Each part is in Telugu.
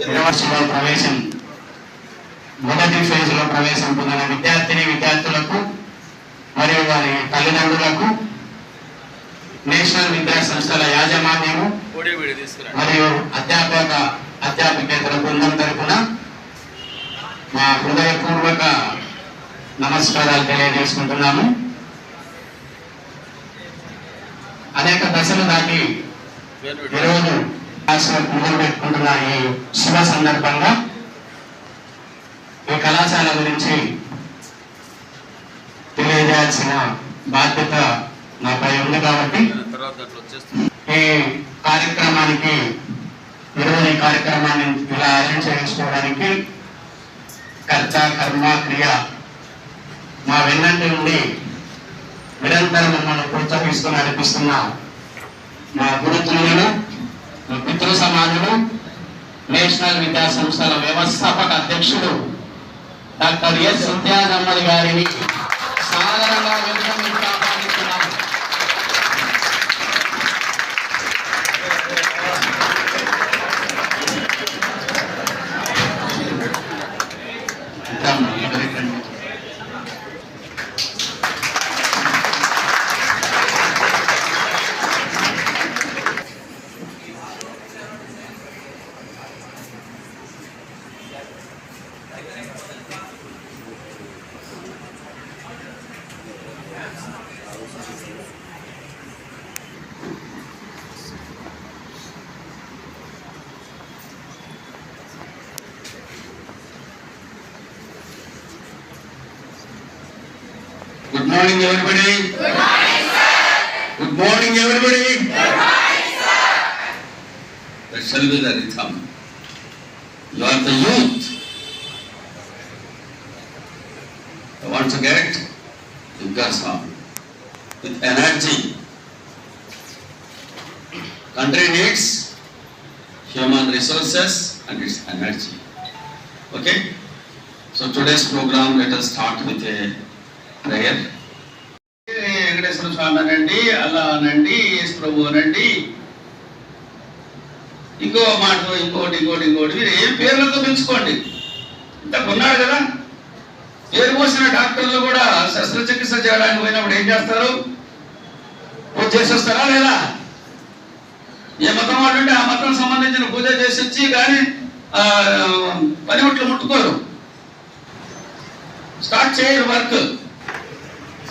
యూనివర్సిటీలో ప్రవేశం. మొదటి ఫేజ్లో ప్రవేశం పొందిన విద్యార్థిని విద్యార్థులకు మరియు వారి తల్లిదండ్రులకు నేషనల్ విద్యా సంస్థల యాజమాన్యము మరియు అధ్యాపక అధ్యాపకేతర బృందం తరపున మా హృదయపూర్వక నమస్కారాలు తెలియజేసుకుంటున్నాము. అనేక దశలు దాటి ఈరోజు క్లాస్ పెట్టుకుంటున్న ఈ శుభ సందర్భంగా ఈ కళాశాల గురించి తెలియజేయాల్సిన బాధ్యత నాపై ఉంది కాబట్టి ఈ కార్యక్రమానికి ఈరోజు ఈ కార్యక్రమాన్ని ఇలా అరేంజ్ చేసుకోవడానికి కర్త కర్మ క్రియ మా వెన్నంటి నుండి నిరంతరం మమ్మల్ని ప్రోత్సహిస్తూ నడిపిస్తున్న మా గురుతులను మిత్ర సమాజము నేషనల్ విద్యా సంస్థల వ్యవస్థాపక అధ్యక్షుడు డాక్టర్ ఎస్. సత్యానమ్మడి గారిని సాధారణంగా Good morning, everybody. Good morning, sir. Good morning, everybody. Good morning, sir. The rhythm. You are the youth. You want to get some with energy. Country needs human resources and its energy. Okay? So today's program, let us start with a prayer. అనండి అలా అనండి ఏసు ప్రభు అనండి. ఇంకో మాట ఇంకోటి ఇంకోటి ఇంకోటి. మీరు ఏం పేర్లతో పెంచుకోండి ఇంత కొన్నాడు కదా. పేరు పోసిన డాక్టర్లు కూడా శస్త్రచికిత్స చేయడానికి పోయినప్పుడు ఏం చేస్తారు? పూజ చేసేస్తారా లేదా? ఏ మతం వాళ్ళు ఉంటే ఆ మతం సంబంధించిన పూజ చేసి వచ్చి కానీ పనిముట్లు ముట్టుకోరు. స్టార్ట్ చేయరు వర్క్.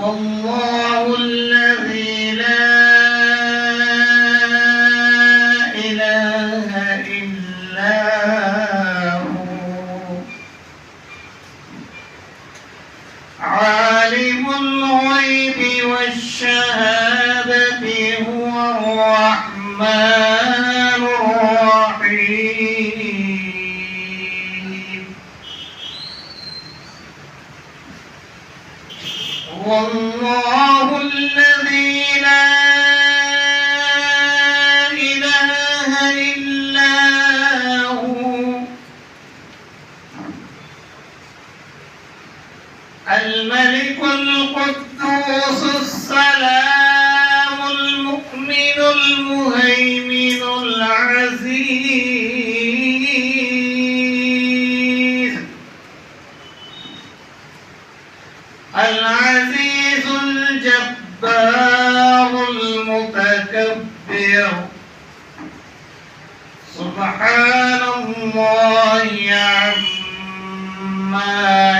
والله الملك القدوس السلام المؤمن المهيمن العزيز. العزيز الجبار المتكبر. سبحان الله عما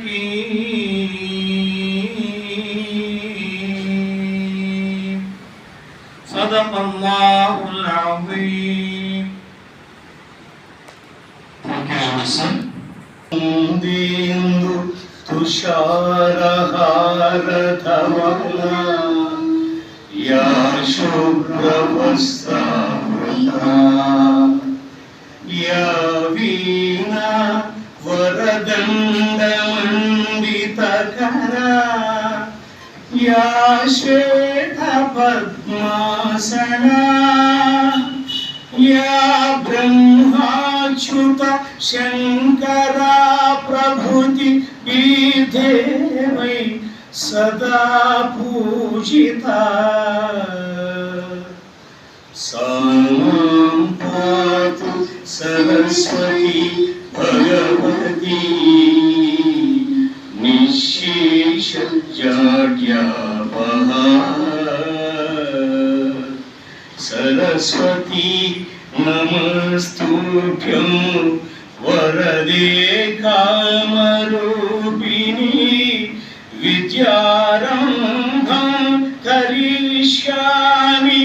صدق الله العظيم न्दीन्दु तुषारहारधवना या शुभ्रवस्तावना या पद्मासना। या ब्रह्माच्युत शङ्करा प्रभृति बीधे सदा पूजिता। सा पातु सरस्वती भगवती। निःशेषजाड्यापहा सरस्वती नमस्तुभ्यं वरदे कामरूपिणि विद्यारम्भं करिष्यामि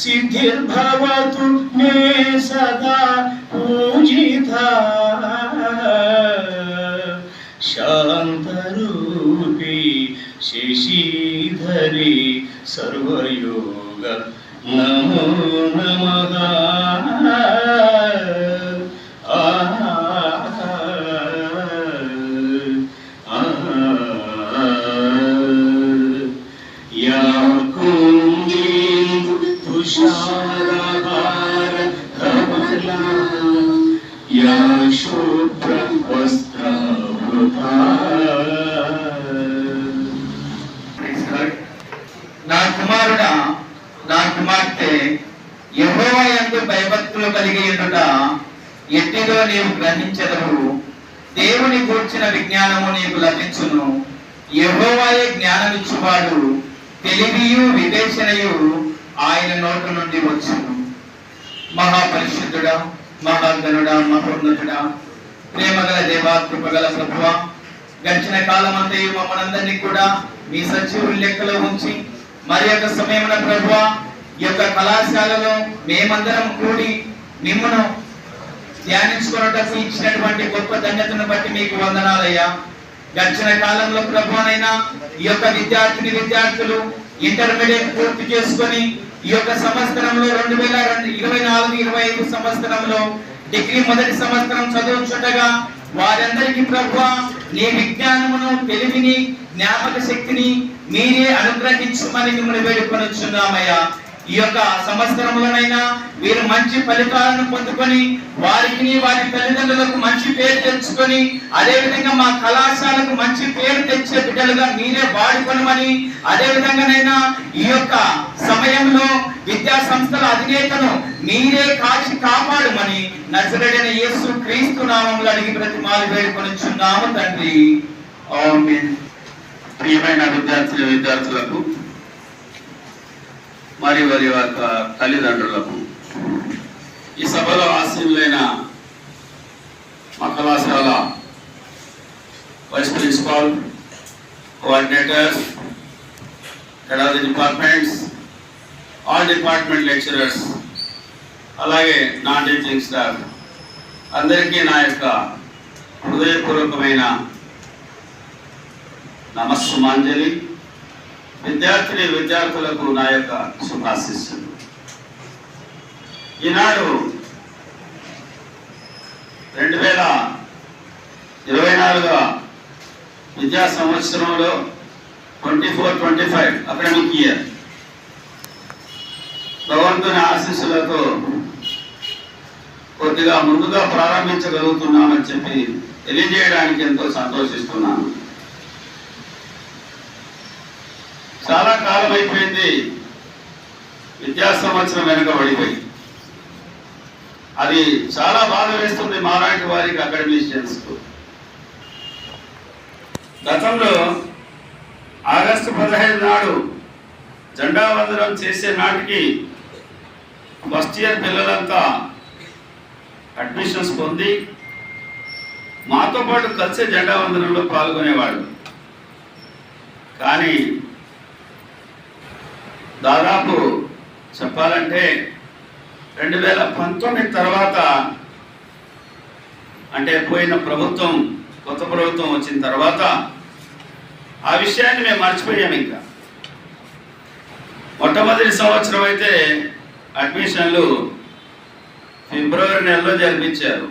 सिद्धिर्भवतु मे सदा पूजिता शान्तरूपी शशिधरे सर्वयोग नमो नमः భయభక్తులు కలిగి ఉండుట ఎట్టిదో నీవు గ్రహించదవు దేవుని గూర్చిన విజ్ఞానము నీకు లభించును. యెహోవాయే జ్ఞానమిచ్చువాడు. తెలివియు వివేచనయు ఆయన నోటు నుండి వచ్చును. మహాపరిశుద్ధుడా మహాగనుడా మహోన్నతుడా ప్రేమగల దేవా కృపగల ప్రభువా గడిచిన కాలం అంతయు మమ్మల్ని కూడా మీ సజీవుల లెక్కలో ఉంచి మరి యొక్క సమయమున ప్రభువా ఈ యొక్క కళాశాలలో మేమందరం కూడి మిమ్మను ధ్యానించుకున్నటకు ఇచ్చినటువంటి గొప్ప ధన్యతను బట్టి మీకు వందనాలయ్యా. గడిచిన కాలంలో ప్రభువనైనా ఈ యొక్క విద్యార్థిని విద్యార్థులు ఇంటర్మీడియట్ పూర్తి చేసుకొని ఈ యొక్క సంవత్సరంలో రెండు వేల రెండు ఇరవై నాలుగు ఇరవై ఐదు సంవత్సరంలో డిగ్రీ మొదటి సంవత్సరం చదువుచుండగా వారందరికీ ప్రభు నీ విజ్ఞానమును తెలివిని జ్ఞాపక శక్తిని మీరే అనుగ్రహించమని మిమ్మల్ని వేడుకొనిచున్నామయ్యా. ఈ యొక్క సంవత్సరంలోనైనా వీరు మంచి ఫలితాలను పొందుకొని వారికి వారి తల్లిదండ్రులకు మంచి పేరు తెచ్చుకొని అదే విధంగా మా కళాశాలకు మంచి పేరు తెచ్చే బిడ్డలుగా మీరే వాడుకొనమని అదే విధంగానైనా ఈ యొక్క సమయంలో విద్యా సంస్థల అధినేతను మీరే కాచి కాపాడమని నజరుడైన యేసు క్రీస్తు నామంలో అడిగి ప్రతిమాలు వేడుకొనిచున్నాము తండ్రి. ప్రియమైన విద్యార్థులు విద్యార్థులకు మరియు వారి యొక్క తల్లిదండ్రులకు. ఈ సభలో ఆశీనులైన మా కళాశాల vice principal coordinators head departments all department lecturers అలాగే నాన్ టీచింగ్ స్టాఫ్ అందరికీ నా యొక్క హృదయపూర్వకమైన నమస్సుమాంజలి. విద్యార్థిని విద్యార్థులకు నా యొక్క శుభాశిస్సులు. ఈనాడు రెండు వేల ఇరవై నాలుగవ విద్యా సంవత్సరంలో twenty four twenty five academic year. భగవంతుని ఆశీస్సులతో కొద్దిగా ముందుగా ప్రారంభించగలుగుతున్నామని చెప్పి తెలియజేయడానికి ఎంతో సంతోషిస్తున్నాను. చాలా కాలం అయిపోయింది విద్యా సంవత్సరం వెనుక పడిపోయి అది చాలా బాధ వేస్తుంది మాలాంటి వారికి అకాడమిషియన్స్ గతంలో ఆగస్టు పదహైదు నాడు జెండా వందనం చేసే నాటికి ఫస్ట్ ఇయర్ పిల్లలంతా అడ్మిషన్స్ పొంది మాతో పాటు కలిసే జెండా వందనంలో పాల్గొనేవాడు కానీ దాదాపు చెప్పాలంటే రెండు వేల పంతొమ్మిది తర్వాత అంటే పోయిన ప్రభుత్వం కొత్త ప్రభుత్వం వచ్చిన తర్వాత ఆ విషయాన్ని మేము మర్చిపోయాం ఇంకా. మొట్టమొదటి సంవత్సరం అయితే అడ్మిషన్లు ఫిబ్రవరి నెలలో జరిపించారు.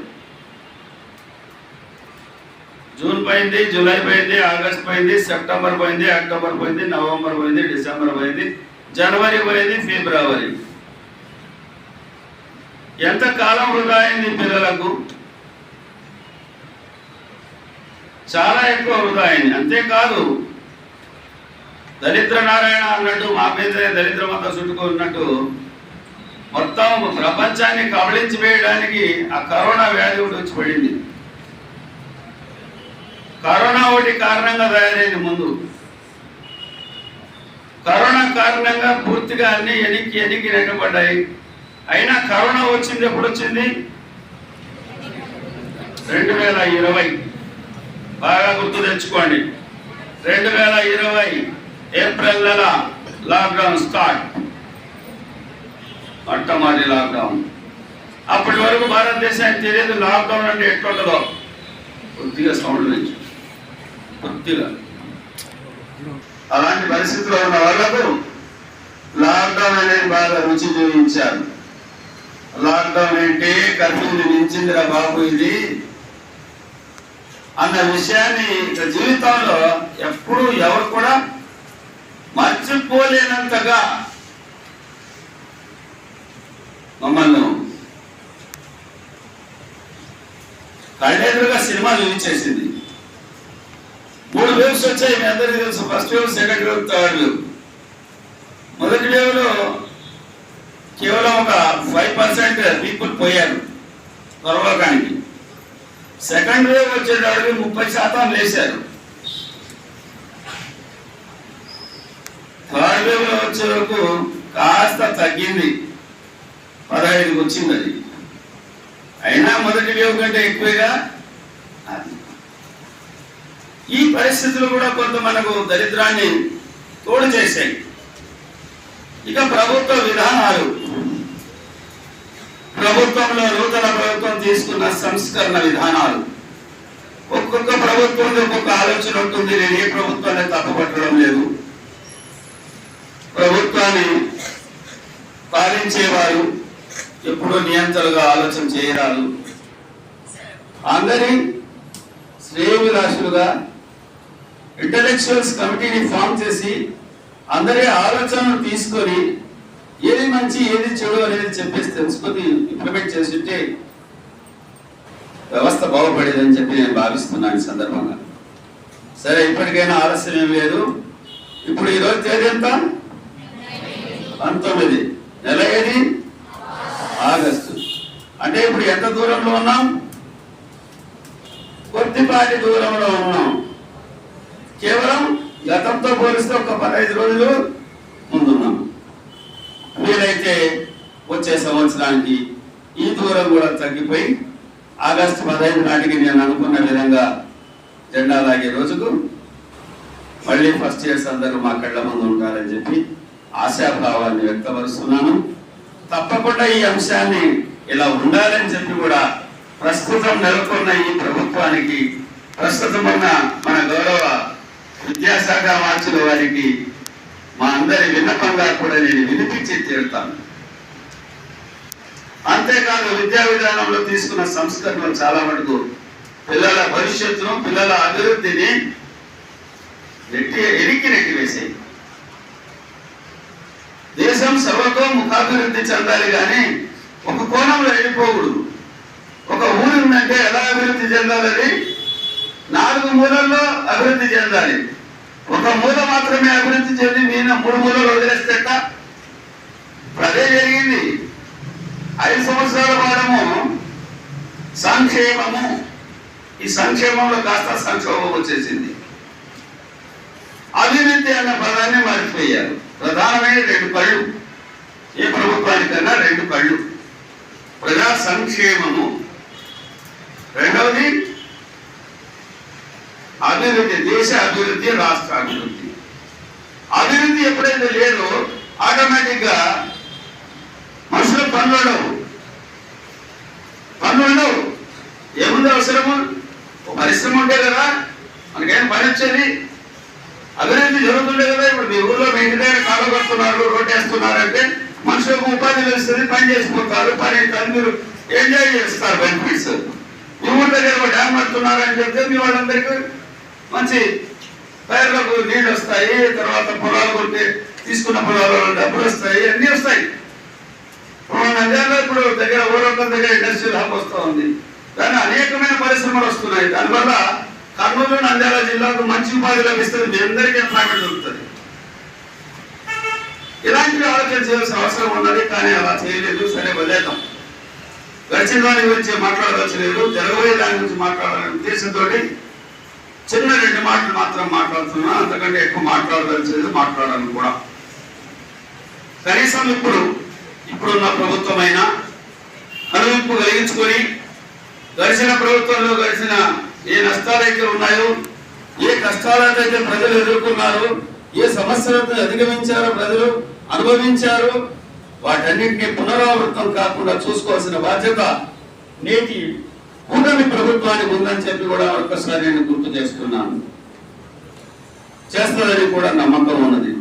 జూన్ పోయింది జూలై పోయింది ఆగస్ట్ పోయింది సెప్టెంబర్ పోయింది అక్టోబర్ పోయింది నవంబర్ పోయింది డిసెంబర్ పోయింది జనవరి పోయేది ఫిబ్రవరి. ఎంత కాలం వృధా అయింది పిల్లలకు? చాలా ఎక్కువ వృధా అయింది. అంతేకాదు దరిద్ర నారాయణ అన్నట్టు మా మీదనే దరిద్రం అంతా చుట్టుకున్నట్టు మొత్తం ప్రపంచాన్ని కబళించి వేయడానికి ఆ కరోనా వ్యాధి ఒకటి వచ్చి పడింది. కరోనా ఒకటి కారణంగా తయారైంది ముందు. కరోనా కారణంగా పూర్తిగా అన్ని ఎనికి ఎనికి నెట్టబడ్డాయి అయినా కరోనా వచ్చింది ఎప్పుడు వచ్చింది? రెండు వేల ఇరవై. బాగా గుర్తు తెచ్చుకోండి. రెండు వేల ఇరవై ఏప్రిల్ నెల లాక్డౌన్ స్టార్ట్. మొట్టమొదటి లాక్డౌన్. అప్పటి వరకు భారతదేశానికి తెలియదు లాక్డౌన్ అంటే ఎట్లుంటుందో. కొద్దిగా సౌండ్ నుంచి కొద్దిగా. అలాంటి పరిస్థితిలో ఉన్న వాళ్ళకు లాక్డౌన్ అనేది బాగా రుచి చూపించారు. లాక్డౌన్ అంటే కర్ఫ్యూని మించిందిరా బాబు ఇది. అన్న విషయాన్ని జీవితంలో ఎప్పుడు ఎవరు కూడా మర్చిపోలేనంతగా మమ్మల్ని కళ్ళెదురుగా సినిమా చూపించేసింది మూడు వేవ్స్ వచ్చాయి మీ అందరికీ తెలుసు. First wave second wave third wave మొదటి వేవ్లో కేవలం ఒక ఫైవ్ పర్సెంట్ పీపుల్ పోయారు పరలోకానికి. సెకండ్ వేవ్ వచ్చేటప్పటికి ముప్పై శాతం లేచారు. థర్డ్ వేవ్లో వచ్చే వరకు కాస్త తగ్గింది. పదహైదుకి వచ్చింది అది. అయినా మొదటి వేవ్ కంటే ఎక్కువగా ఈ పరిస్థితులు కూడా కొంత మనకు దరిద్రాన్ని తోడు చేశాయి. ఇక ప్రభుత్వ విధానాలు ప్రభుత్వంలో నూతన ప్రభుత్వం తీసుకున్న సంస్కరణ విధానాలు. ఒక్కొక్క ప్రభుత్వం ఒక్కొక్క ఆలోచన ఉంటుంది నేను ఏ ప్రభుత్వాన్ని తప్పపట్టడం లేదు. ప్రభుత్వాన్ని పాలించేవారు ఎప్పుడూ నియంత్రణగా ఆలోచన చేయరాదు. అందరి శ్రేయభిలాషులుగా ఇంటలెక్చువల్స్ కమిటీని ఫామ్ చేసి అందరి ఆలోచనలు తీసుకొని ఏది మంచి ఏది చెడు అనేది చెప్పేసి తెలుసుకొని ఇంప్లిమెంట్ చేస్తుంటే వ్యవస్థ బాగుపడేదని చెప్పి నేను భావిస్తున్నాను ఈ సందర్భంగా. సరే ఇప్పటికైనా ఆలస్యం ఏం లేదు. ఇప్పుడు ఈ రోజు తేదీ ఎంత? పంతొమ్మిది. నెల ఏది? ఆగస్టు. అంటే ఇప్పుడు ఎంత దూరంలో ఉన్నాం? కొద్దిపాటి దూరంలో ఉన్నాం. కేవలం గతంతో పోలిస్తే ఒక పదహైదు రోజులు ముందున్నాం. వీలైతే వచ్చే సంవత్సరానికి ఈ దూరం కూడా తగ్గిపోయి ఆగస్టు పదహైదు నాటికి నేను అనుకున్న విధంగా జెండా లాగే రోజుకు మళ్ళీ ఫస్ట్ ఇయర్స్ అందరూ మా కళ్ళ ముందు ఉంటారని చెప్పి ఆశాభావాన్ని వ్యక్తపరుస్తున్నాను. తప్పకుండా ఈ అంశాన్ని ఇలా ఉండాలని చెప్పి కూడా ప్రస్తుతం నెలకొన్న ఈ ప్రభుత్వానికి ప్రస్తుతం ఉన్న మన గౌరవ విద్యాశాఖ మార్చుల వారికి మా అందరి విన్నపంగా కూడా నేను వినిపించి తీరుతాను. అంతేకాదు విద్యా విధానంలో తీసుకున్న సంస్కరణలు చాలా మటుకు పిల్లల భవిష్యత్తును పిల్లల అభివృద్ధిని నెట్టి ఎరికి నెట్టి దేశం సర్వతో ముఖాభివృద్ధి చెందాలి కానీ ఒక కోణంలో వెళ్ళిపోకూడదు. ఒక ఊరు ఉందంటే ఎలా అభివృద్ధి చెందాలని నాలుగు మూలల్లో అభివృద్ధి చెందాలి. ఒక మూల మాత్రమే అభివృద్ధి చెంది నేను మూడు మూలలు వదిలేస్తే అదే జరిగింది. ఐదు సంవత్సరాల పాడము సంక్షేమము. ఈ సంక్షేమంలో కాస్త సంక్షోభం వచ్చేసింది. అభివృద్ధి అన్న పదాన్ని మర్చిపోయారు. ప్రధానమైన రెండు కళ్ళు. ఏ ప్రభుత్వానికన్నా రెండు కళ్ళు. ప్రజా సంక్షేమము. రెండవది అభివృద్ధి దేశ అభివృద్ధి రాష్ట్ర అభివృద్ధి. అభివృద్ధి ఎప్పుడైతే లేదో ఆటోమేటిక్గా మనుషులు పనులు ఉండవు. పనులు ఉండవు. ఏముంది అవసరము? పరిశ్రమ ఉంటే కదా మనకేం పని వచ్చేది? అభివృద్ధి జరుగుతుండే కదా ఇప్పుడు మీ ఊళ్ళో మీ ఇంటి దగ్గర కాలు కడుతున్నారు రోడ్డు వేస్తున్నారంటే మనుషులకు ఉపాధి తెలుస్తుంది పని చేసుకుంటారు పని అవుతారు మీరు ఎంజాయ్ చేస్తారు బెనిఫిట్స్ మీ ఊళ్ళో ఒక డ్యామ్ కడుతున్నారని చెప్తే మీ వాళ్ళందరికీ మంచి పైర్లకు నీళ్ళు వస్తాయి తర్వాత పొలాలు కొంటే తీసుకున్న పొలాలలో డబ్బులు వస్తాయి అన్నీ వస్తాయి. నంద్యాలలో ఇప్పుడు దగ్గర ఊరంతా దగ్గర ఇండస్ట్రియల్ హబ్ వస్తూ ఉంది. దాని అనేకమైన పరిశ్రమలు వస్తున్నాయి. దానివల్ల కర్నూలు నంద్యాల జిల్లాకు మంచి ఉపాధి లభిస్తుంది. మీ అందరికీ ఎంప్లాయ్మెంట్ దొరుకుతుంది. ఇలాంటివి ఆలోచన చేయాల్సిన అవసరం ఉన్నది కానీ అలా చేయలేదు. సరే వదిలేద్దాం. గడిచిన దాని గురించి మాట్లాడదలచలేదు. జరగబోయే దాని గురించి మాట్లాడాలనే ఉద్దేశంతో చిన్న రెండు మాటలు మాత్రం మాట్లాడుతున్నా అంతకంటే ఎక్కువ మాట్లాడదలచలేదు మాట్లాడాలని కూడా. కనీసం ఇప్పుడు ఇప్పుడున్న ప్రభుత్వమైన అనువింపు కలిగించుకొని గడిచిన ప్రభుత్వంలో గడిచిన ఏ నష్టాలైతే ఉన్నాయో ఏ కష్టాలైతే ప్రజలు ఎదుర్కొన్నారు ఏ సమస్యలతో అధిగమించారో ప్రజలు అనుభవించారు వాటన్నింటినీ పునరావృతం కాకుండా చూసుకోవాల్సిన బాధ్యత నేటి కూటమి ప్రభుత్వానికి ఉందని చెప్పి కూడా ఒక్కసారి నేను గుర్తు చేస్తున్నాను. చేస్తుందని కూడా నమ్మకం ఉన్నది.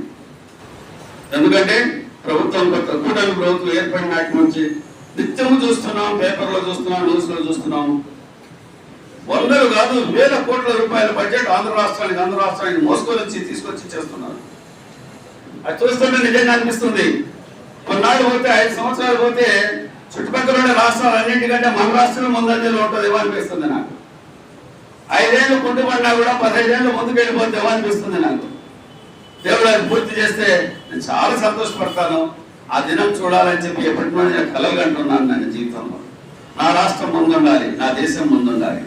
ఎందుకంటే ప్రభుత్వం కొత్త కూటమి ప్రభుత్వం ఏర్పడిన నాటి నుంచి నిత్యము చూస్తున్నాం పేపర్లో చూస్తున్నాం న్యూస్లో చూస్తున్నాం. వందలు కాదు వేల కోట్ల రూపాయల బడ్జెట్ ఆంధ్ర రాష్ట్రానికి ఆంధ్ర రాష్ట్రానికి మోసుకొని వచ్చి తీసుకొచ్చి చేస్తున్నారు. అది చూస్తుంటే నిజంగా అనిపిస్తుంది. కొన్నాళ్ళు పోతే ఐదు సంవత్సరాలు పోతే చుట్టుపక్కల ఉన్న రాష్ట్రాలు అన్నింటికంటే మన రాష్ట్రం ముందంజలో ఉంటుంది ఏమో అనిపిస్తుంది నాకు. ఐదేళ్ళు ముందు పడినా కూడా పదహైదేళ్ళు ముందుకు వెళ్ళిపోతే ఏమో అనిపిస్తుంది నాకు. దేవుడు అది పూర్తి చేస్తే నేను చాలా సంతోషపడతాను. ఆ దినం చూడాలని చెప్పి ఎప్పటి నుండి నేను కలగంటున్నాను నన్ను జీవితంలో. నా రాష్ట్రం ముందుండాలి నా దేశం ముందుండాలి.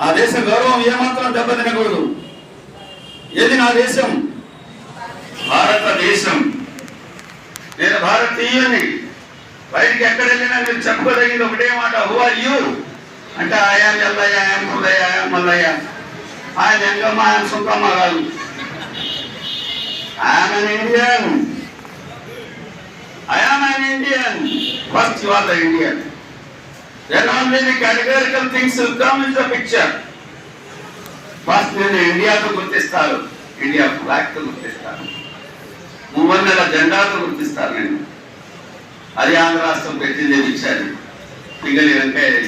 ఆ దేశ గౌరవం ఏమాత్రం దెబ్బతినకూడదు. ఏది నా దేశం? భారతదేశం. నేను భారతీయుని. బయటికి ఎక్కడ వెళ్ళినా మీరు చెప్పదగింది ఒకటే మాట హు ఆర్ యూ అంటే ఆయాం ఎల్లయ్య ఆయాం ముల్లయ్య ఆయాం మల్లయ్య ఆయన ఎంగమ్మ ఆయన సుంకమ్మ కాదు. ఆయన Indian Indian. I Indian first you are the Indian then only the categorical things categorical things will come first నేను ఇండియాతో గుర్తిస్తారు ఇండియా ఫ్లాగ్తో గుర్తిస్తారు మూవన్నెల జెండాతో గుర్తిస్తారు నేను. అది ఆంధ్ర రాష్ట్రం పెట్టింది ఇచ్చారు. వెంకయ్య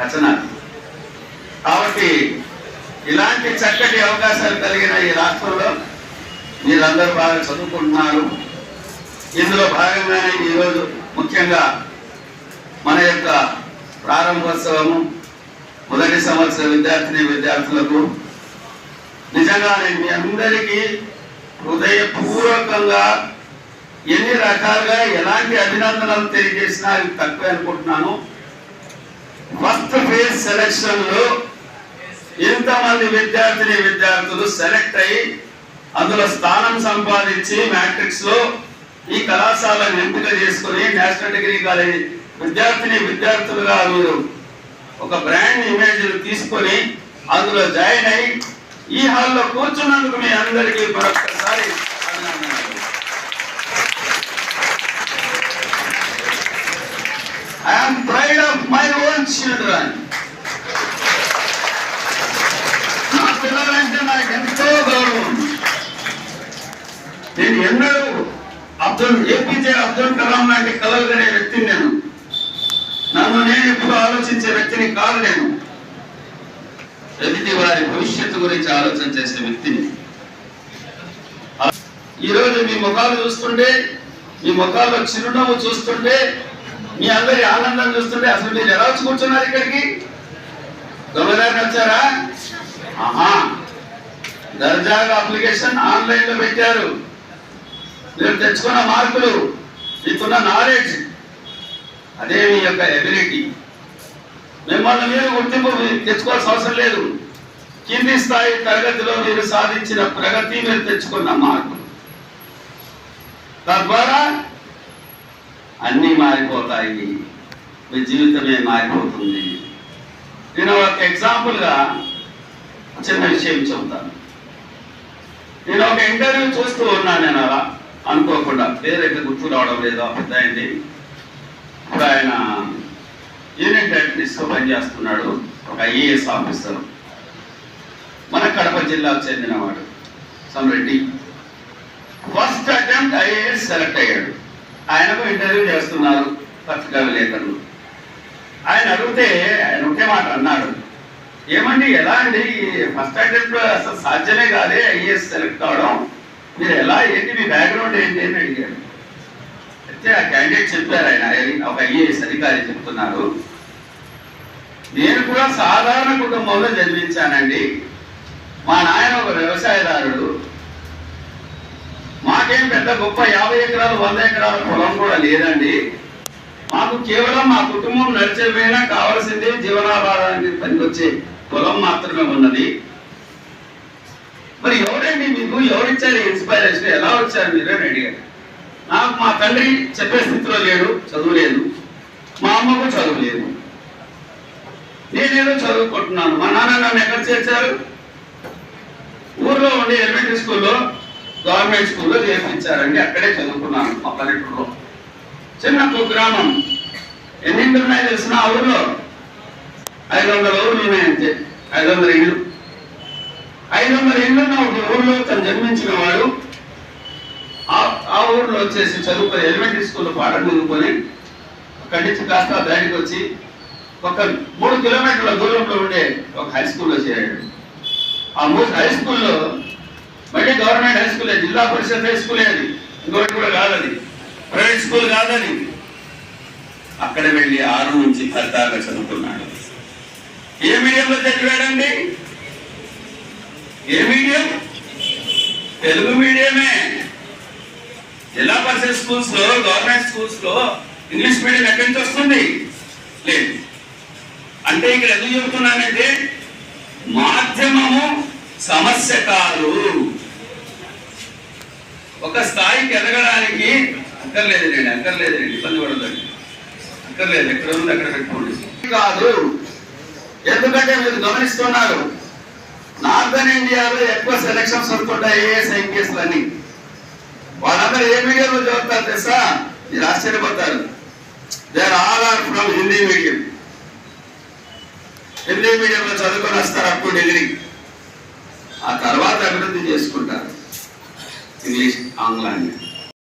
రచన. కాబట్టి ఇలాంటి చక్కటి అవకాశాలు కలిగిన ఈ రాష్ట్రంలో మీరందరూ బాగా చదువుకుంటున్నారు. ఇందులో భాగంగానే ఈరోజు ముఖ్యంగా మన యొక్క ప్రారంభోత్సవము మొదటి సంవత్సర విద్యార్థిని విద్యార్థులకు నిజంగా నేను మీ అందరికీ హృదయపూర్వకంగా ఎన్ని రకాలుగా ఎలాంటి అభినందనలు తెలియజేసినా అవి తక్కువ అనుకుంటున్నాను. ఫస్ట్ ఫేజ్ సెలక్షన్లో ఇంతమంది విద్యార్థిని విద్యార్థులు సెలెక్ట్ అయ్యి అందులో స్థానం సంపాదించి మ్యాట్రిక్స్లో ఈ కళాశాలను ఎంపిక చేసుకుని నేషనల్ డిగ్రీ కాలేజ్ విద్యార్థిని విద్యార్థులుగా మీరు ఒక బ్రాండ్ ఇమేజ్ తీసుకొని అందులో జాయిన్ అయ్యి ఈ హాల్లో కూర్చున్నందుకు మీ అందరికీ మరొకసారి అభినందనలు I am pride of my own children నా పిల్లలంటే నాకు ఎంతో గౌరవం. నేను ఎన్నడూ అబ్దుల్ ఏపీజే అబ్దుల్ కలాం లాంటి కలలు కనే వ్యక్తిని నేను. నన్ను నేను ఎప్పుడు ఆలోచించే వ్యక్తిని కాదు నేను. ఎదుటి వారి భవిష్యత్తు గురించి ఆలోచన చేసే వ్యక్తిని. ఈరోజు మీ ముఖాలు చూస్తుంటే మీ ముఖాల్లో చిరునవ్వు చూస్తుంటే మీ అందరి ఆనందం చూస్తుంటే అసలు మీరు ఎలా వచ్చి కూర్చున్నారు ఇక్కడికి? దొంగదారిని వచ్చారా ఆహా. దర్జాగా అప్లికేషన్ ఆన్లైన్లో పెట్టారు. మీరు తెచ్చుకున్న మార్కులు మీకున్న నాలెడ్జ్ అదే మీ యొక్క ఎబిలిటీ మిమ్మల్ని మీరు గుర్తింపు మీరు తెచ్చుకోవాల్సిన అవసరం లేదు. కింది స్థాయి తరగతిలో మీరు సాధించిన ప్రగతి మీరు తెచ్చుకున్న మార్కులు. తద్వారా అన్నీ మారిపోతాయి. మీ జీవితమే మారిపోతుంది. నేను ఒక ఎగ్జాంపుల్గా చిన్న విషయం చెబుతాను. నేను ఒక ఇంటర్వ్యూ చూస్తూ ఉన్నాను నేను అలా. అనుకోకుండా పేరైతే గుర్తు రావడం లేదు పెద్ద ఆయనది. ఇప్పుడు ఆయన యూనిట్ డైరెక్టరీస్లో పనిచేస్తున్నాడు. ఒక ఐఏఎస్ ఆఫీసర్ మన కడప జిల్లాకు చెందినవాడు. Samareddy first attempt IAS select అయ్యాడు. ఆయనకు ఇంటర్వ్యూ చేస్తున్నారు పత్రికా విలేకరులు. ఆయన అడిగితే ఆయన ఒకే మాట అన్నాడు. ఏమండి ఎలా అండి? ఫస్ట్ అటెంప్ట్ అసలు సాధ్యమే కాదే ఐఏఎస్ సెలెక్ట్ అవడం మీరు ఎలా ఏంటి మీ బ్యాక్గ్రౌండ్ ఏంటి అని అడిగాడు. అయితే ఆ క్యాండిడేట్ చెప్పారు ఆయన ఆయన ఒక ఐఏఎస్ అధికారి చెప్తున్నారు నేను కూడా సాధారణ కుటుంబంలో జన్మించానండి. మా నాయన ఒక వ్యవసాయదారుడు. మాకేం పెద్ద గొప్ప యాభై ఎకరాలు వంద ఎకరాల పొలం కూడా లేదండి. మాకు కేవలం మా కుటుంబం నడిచేపోయినా కావాల్సింది జీవనాధారానికి పనికొచ్చే పొలం మాత్రమే ఉన్నది. మరి ఎవరండి మీకు? ఎవరిచ్చారు ఇన్స్పైరేషన్ ఎలా వచ్చారు మీరు? అని అడిగారు. నాకు మా తండ్రి చెప్పే స్థితిలో లేడు చదువు లేదు. మా అమ్మకు చదువు లేదు. నేనేదో చదువుకుంటున్నాను. మా నాన్న నన్ను ఎక్కడ చేర్చారు? ఊర్లో ఉండే ఎలిమెంటరీ స్కూల్లో గవర్నమెంట్ స్కూల్లో చేర్పించారండి అక్కడే చదువుకున్నాను మా పల్లెటూరులో. చిన్న కుగ్రామం ఎన్ని ఇండ్లు ఉన్నాయో తెలిసిన ఆ ఊర్లో ఐదు వందల ఊళ్ళు ఉన్నాయి అంతే. ఐదు వందల ఇళ్ళు. ఐదు వందల ఇళ్ళు ఒక ఊర్లో తను జన్మించిన వాడు ఆ- ఆ ఊర్లో వచ్చేసి చదువుకొని ఎలిమెంటరీ స్కూల్లో పాఠం చదువుకొని అక్కడి నుంచి కాస్త బయటకు వచ్చి ఒక మూడు కిలోమీటర్ల దూరంలో ఉండే ఒక హై స్కూల్లో చేరాడు. ఆ మూడు హై స్కూల్లో మళ్ళీ గవర్నమెంట్ హై స్కూలే జిల్లా పరిషత్ హై స్కూలే అది. ఇంకోటి కూడా కాదని ప్రైవేట్ స్కూల్ కాదని అక్కడ వెళ్ళి ఆరు నుంచి ఫలితాలు చదువుకున్నాడు. ఏ మీడియంలో చదివాడండి? ఏ మీడియం తెలుగు మీడియమే జిల్లా పరిషత్ స్కూల్స్లో గవర్నమెంట్ స్కూల్స్లో ఇంగ్లీష్ మీడియం ఎక్కడి నుంచి వస్తుంది? లేదు. అంటే ఇక్కడ ఎందుకు చెబుతున్నానంటే మాధ్యమము సమస్య కాదు. ఒక స్థాయికి ఎదగడానికి అక్కర్లేదు నేను అక్కర్లేదు నేను ఇబ్బంది పడదండి అక్కర్లేదు ఎక్కడ ఉంది అక్కడ పెట్టుకోండి. కాదు ఎందుకంటే మీరు గమనిస్తున్నారు నార్థన్ ఇండియాలో ఎక్కువ సెలక్షన్స్ వస్తుంటాయి ఏఎస్ ఐపీఎస్ అని వాళ్ళందరూ ఏ మీడియంలో చదువుతారు తెలుసా? మీరు ఆశ్చర్యపోతారు. There all are from Hindi medium Hindi మీడియంలో చదువుకొని వస్తారు అప్పుడు డిగ్రీ ఆ తర్వాత అభివృద్ధి చేసుకుంటారు. ఇంగ్లీష్ ఆంగ్లాన్ని